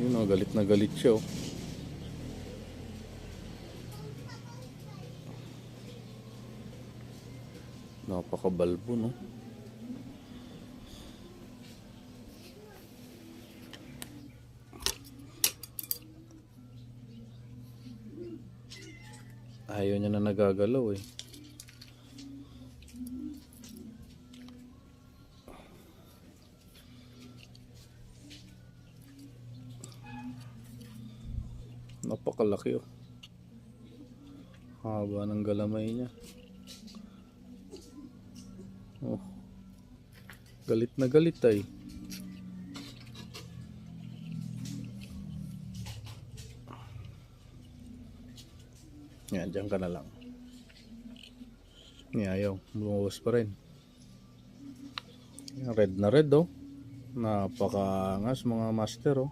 Yun oh, galit na galit siya oh. Napakabalbo no. Ayaw niya na nagagalaw eh. Napakalaki oh. Haba ng galamay niya. Oh. Galit na galit ay. Yan, dyan ka na lang. Yan, ayaw. Lumuwas pa rin. Yan, red na red oh. Napaka angas mga master oh.